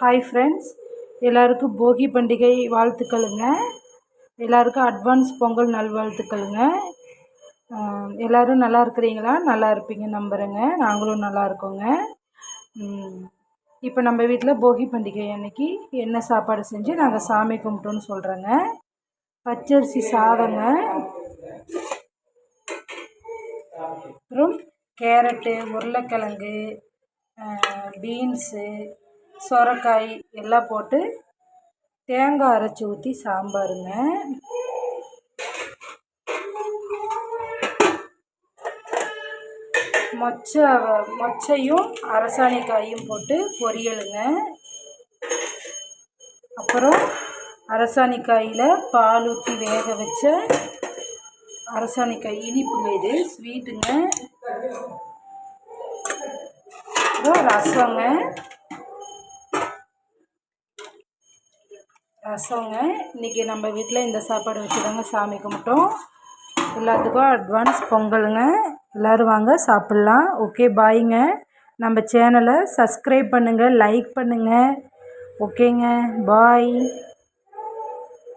Hi friends எல்லாருக்கும் போகி பண்டிகை வாழ்த்துக்களுங்க. எல்லாருக்கும் அட்வான்ஸ் பொங்கல் நல்வாழ்த்துக்களுங்க. எல்லோரும் நல்லா இருக்கிறீங்களா? நல்லா இருப்பீங்க நம்புகிறேங்க நாங்களும் நல்லா இருக்கோங்க. இப்போ நம்ம வீட்டில் போகி பண்டிகை அன்னைக்கு என்ன சாப்பாடு செஞ்சு நாங்கள் சாமி கும்பிட்டோன்னு சொல்கிறேங்க பச்சரிசி சாதங்க அப்புறம் கேரட்டு உருளைக்கிழங்கு பீன்ஸு சுரக்காய் எல்லாம் போட்டு தேங்காய் அரைச்சி ஊற்றி சாம்பாருங்க. மொச்சை மொச்சையும் அரசாணிக்காயும் போட்டு பொரியலுங்க. அப்புறம் அரசாணிக்காயில் பால் ஊற்றி வேக வச்ச அரசாணிக்காய் இனிப்புங்க இது ஸ்வீட்டுங்க அப்புறம் ரசங்க. ரசங்க இன்றைக்கி நம்ம வீட்டில் இந்த சாப்பாடு வச்சு தாங்க சாமி கும்பிட்டோம். எல்லாத்துக்கும் அட்வான்ஸ் பொங்கலுங்க. எல்லோரும் வாங்க சாப்பிட்லாம். ஓகே பாய்ங்க நம்ம சேனலை சப்ஸ்கிரைப் பண்ணுங்கள் லைக் பண்ணுங்கள் ஓகேங்க பாய்